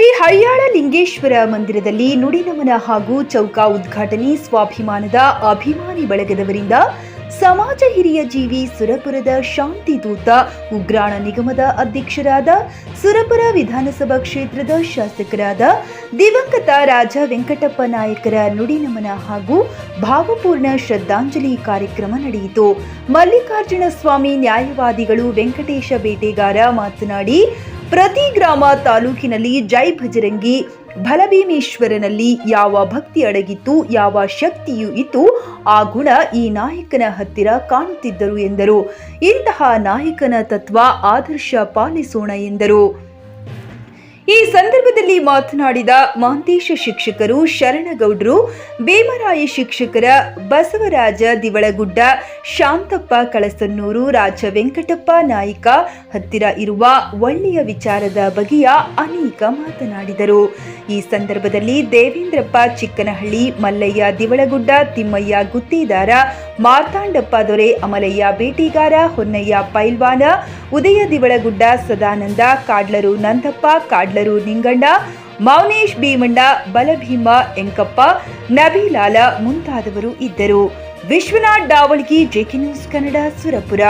ಶ್ರೀ ಹಳಿಯಾಳ ಲಿಂಗೇಶ್ವರ ಮಂದಿರದಲ್ಲಿ ನುಡಿನಮನ ಹಾಗೂ ಚೌಕ ಉದ್ಘಾಟನೆ ಸ್ವಾಭಿಮಾನದ ಅಭಿಮಾನಿ ಬಳಗದವರಿಂದ ಸಮಾಜ ಹಿರಿಯ ಜೀವಿ ಸುರಪುರದ ಶಾಂತಿ ದೂತ ಉಗ್ರಾಣ ನಿಗಮದ ಅಧ್ಯಕ್ಷರಾದ ಸುರಪುರ ವಿಧಾನಸಭಾ ಕ್ಷೇತ್ರದ ಶಾಸಕರಾದ ದಿವಂಗತ ರಾಜ ವೆಂಕಟಪ್ಪ ನಾಯಕರ ನುಡಿನಮನ ಹಾಗೂ ಭಾವಪೂರ್ಣ ಶ್ರದ್ಧಾಂಜಲಿ ಕಾರ್ಯಕ್ರಮ ನಡೆಯಿತು. ಮಲ್ಲಿಕಾರ್ಜುನ ಸ್ವಾಮಿ ನ್ಯಾಯವಾದಿಗಳು ವೆಂಕಟೇಶ ಬೇಟೆಗಾರ ಮಾತನಾಡಿ ಪ್ರತಿ ಗ್ರಾಮ ತಾಲೂಕಿನಲ್ಲಿ ಜೈ ಭಜರಂಗಿ, ಬಲಭೀಮೇಶ್ವರನಲ್ಲಿ ಯಾವ ಭಕ್ತಿ ಅಡಗಿತ್ತು, ಯಾವ ಶಕ್ತಿಯೂ ಇತ್ತು, ಆ ಗುಣ ಈ ನಾಯಕನ ಹತ್ತಿರ ಕಾಣುತ್ತಿದ್ದರು ಎಂದರು. ಇಂತಹ ನಾಯಕನ ತತ್ವ ಆದರ್ಶ ಪಾಲಿಸೋಣ ಎಂದರು. ಈ ಸಂದರ್ಭದಲ್ಲಿ ಮಾತನಾಡಿದ ಮಾಂತೇಶ ಶಿಕ್ಷಕರು ಶರಣಗೌಡರು, ಭೀಮರಾಯ ಶಿಕ್ಷಕರ ಬಸವರಾಜ ದಿವಳಗುಡ್ಡ, ಶಾಂತಪ್ಪ ಕಳಸನ್ನೂರು ರಾಜ ವೆಂಕಟಪ್ಪ ನಾಯಕ ಹತ್ತಿರ ಇರುವ ಒಳ್ಳೆಯ ವಿಚಾರದ ಬಗೆಯ ಅನೇಕ ಮಾತನಾಡಿದರು. ಈ ಸಂದರ್ಭದಲ್ಲಿ ದೇವೇಂದ್ರಪ್ಪ ಚಿಕ್ಕನಹಳ್ಳಿ, ಮಲ್ಲಯ್ಯ ದಿವಳಗುಡ್ಡ, ತಿಮ್ಮಯ್ಯ ಗುತ್ತಿದಾರ ಮಾರ್ತಾಂಡಪ್ಪ ದೊರೆ, ಅಮಲಯ್ಯ ಬೇಟಿಗಾರ, ಹೊನ್ನಯ್ಯ ಪೈಲ್ವಾನ, ಉದಯ ದಿವಳಗುಡ್ಡ ಸದಾನಂದ, ಕಾಡ್ಲರು ನಂದಪ್ಪ, ಕಾಡ್ಲರು ನಿಂಗಣ್ಣ, ಮೌನೇಶ್ ಭೀಮಣ್ಣ, ಬಲಭೀಮ ಎಂಕಪ್ಪ, ನಬೀಲಾಲ ಮುಂತಾದವರು ಇದ್ದರು. Vishwanath Davalgi JK news Kannada, Surapura.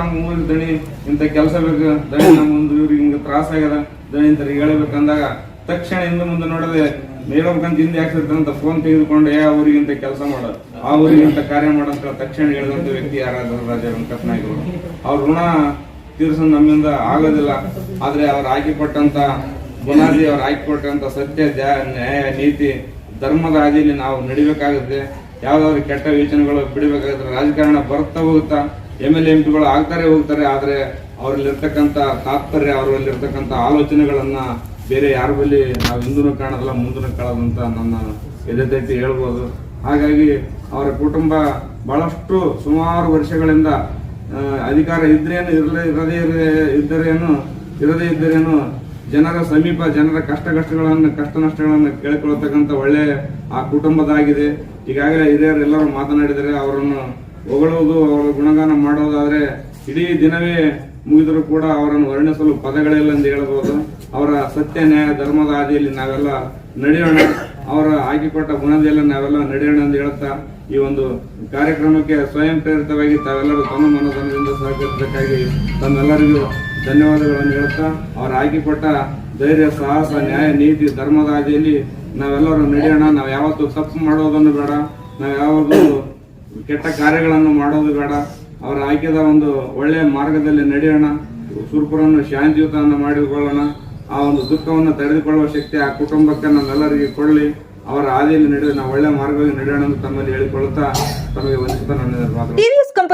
ನಮ್ಮ ಊರಿನ ದಣಿ, ಇಂಥ ಕೆಲಸ ಬೇಕು, ದಣಿ ನಮ್ಮ ಒಂದು ಇವ್ರಿಗೆ ಹಿಂಗ ತ್ರಾಸ ಆಗ್ಯದ, ದಣಿ ಅಂತ ಹೇಳಬೇಕಂದಾಗ ತಕ್ಷಣ ಹಿಂದೆ ಮುಂದೆ ನೋಡದೆ ಹೇಳ್ಬೇಕಂತ ಹಿಂದೆ ಅಂತ ಫೋನ್ ತೆಗೆದುಕೊಂಡು ಯಾ ಊರಿಗೆ ಇಂಥ ಕೆಲಸ ಮಾಡೋದು ಆ ಊರಿಗೆ ಇಂಥ ಕಾರ್ಯ ಮಾಡಂತ ತಕ್ಷಣ ಹೇಳಿದಂತ ವ್ಯಕ್ತಿ ಯಾರಾದರೂ ರಾಜ ವೆಂಕಟನಾಯಕರು ಅವ್ರ ಋಣ ತೀರ್ಸೋದು ನಮ್ಮಿಂದ ಆಗೋದಿಲ್ಲ. ಆದರೆ ಅವ್ರು ಹಾಕಿಕೊಟ್ಟಂತ ಬುನಾದಿ ಅವ್ರು ಹಾಕಿಕೊಟ್ಟಂತ ಸತ್ಯ ನ್ಯಾಯ, ನೀತಿ, ಧರ್ಮದ ಹಾದಿಯಲ್ಲಿ ನಾವು ನಡಿಬೇಕಾಗುತ್ತೆ. ಯಾವ್ದಾದ್ರು ಕೆಟ್ಟ ಯೋಚನೆಗಳು ಬಿಡಬೇಕಾಗುತ್ತೆ. ರಾಜಕಾರಣ ಬರ್ತಾ ಹೋಗುತ್ತಾ, ಎಂ ಎಲ್ ಎಂ ಪಿಗಳು ಆಗ್ತಾರೆ ಹೋಗ್ತಾರೆ, ಆದರೆ ಅವರಲ್ಲಿರ್ತಕ್ಕಂಥ ತಾತ್ಪರ್ಯ, ಅವರಲ್ಲಿರ್ತಕ್ಕಂಥ ಆಲೋಚನೆಗಳನ್ನು ಬೇರೆ ಯಾರ ಬಳಿ ನಾವು ಹಿಂದೂ ಕಾಣೋದಿಲ್ಲ ಮುಂದೂ ಕಾಣೋದಂತ ನನ್ನ ಎದೆತೈತಿ ಹೇಳ್ಬೋದು. ಹಾಗಾಗಿ ಅವರ ಕುಟುಂಬ ಬಹಳಷ್ಟು ಸುಮಾರು ವರ್ಷಗಳಿಂದ ಅಧಿಕಾರ ಇದ್ರೇನು ಇರಲೇ, ಇರದೇ ಇರ- ಇದ್ದರೇನು, ಇರದೇ ಇದ್ದರೇನು ಜನರ ಸಮೀಪ ಜನರ ಕಷ್ಟ ಕಷ್ಟಗಳನ್ನು ಕಷ್ಟ ನಷ್ಟಗಳನ್ನು ಕೇಳಿಕೊಳ್ಳತಕ್ಕಂಥ ಒಳ್ಳೆ ಆ ಕುಟುಂಬದಾಗಿದೆ. ಈಗಾಗಲೇ ಹಿರಿಯರು ಎಲ್ಲರೂ ಮಾತನಾಡಿದರೆ ಅವರನ್ನು ಹೊಗಳುವುದು, ಅವರ ಗುಣಗಾನ ಮಾಡೋದಾದರೆ ಇಡೀ ದಿನವೇ ಮುಗಿದರೂ ಕೂಡ ಅವರನ್ನು ವರ್ಣಿಸಲು ಪದಗಳಿಲ್ಲ ಎಂದು ಹೇಳಬಹುದು ಅವರ ಸತ್ಯ, ನ್ಯಾಯ, ಧರ್ಮದ ಹಾದಿಯಲ್ಲಿ ನಾವೆಲ್ಲ ನಡೆಯೋಣ. ಅವರ ಹಾಕಿಕೊಟ್ಟ ಗುಣದೆಲ್ಲ ನಾವೆಲ್ಲ ನಡೆಯೋಣ ಅಂತ ಹೇಳುತ್ತಾ ಈ ಒಂದು ಕಾರ್ಯಕ್ರಮಕ್ಕೆ ಸ್ವಯಂ ಪ್ರೇರಿತವಾಗಿ ತಾವೆಲ್ಲರೂ ತಮ್ಮ ಮನೋಧನದಿಂದ ಸಹಕರಿಸಬೇಕಾಗಿ ತಮ್ಮೆಲ್ಲರಿಗೂ ಧನ್ಯವಾದಗಳನ್ನು ಹೇಳುತ್ತಾ ಅವರು ಹಾಕಿಕೊಟ್ಟ ಧೈರ್ಯ, ಸಾಹಸ, ನ್ಯಾಯ, ನೀತಿ, ಧರ್ಮದ ಹಾದಿಯಲ್ಲಿ ನಾವೆಲ್ಲರೂ ನಡೆಯೋಣ. ನಾವು ಯಾವತ್ತೂ ತಪ್ಪು ಮಾಡೋದನ್ನು ಬೇಡ. ನಾವು ಯಾವಾಗಲೂ ಕೆಟ್ಟ ಕಾರ್ಯಗಳನ್ನು ಮಾಡೋದು ಬೇಡ. ಅವರ ಆಯ್ಕೆದ ಒಂದು ಒಳ್ಳೆಯ ಮಾರ್ಗದಲ್ಲಿ ನಡೆಯೋಣ. ಸುರ್ಪುರನ್ನು ಶಾಂತಿಯುತವನ್ನು ಮಾಡಿಕೊಳ್ಳೋಣ. ಆ ಒಂದು ದುಃಖವನ್ನು ತಡೆದುಕೊಳ್ಳುವ ಶಕ್ತಿ ಆ ಕುಟುಂಬಕ್ಕೆ ನಮ್ಮೆಲ್ಲರಿಗೆ ಕೊಳ್ಳಿ ಅವರ ಹಾದಿಯಲ್ಲಿ ನಡೆದು ನಾವು ಒಳ್ಳೆ ಮಾರ್ಗವಾಗಿ ನಡೆಯೋಣ ಅಂತ ತಮ್ಮಲ್ಲಿ ಹೇಳಿಕೊಳ್ಳುತ್ತಾ ತಮಗೆ ವಂದಿಸುತ್ತಾ ನನ್ನ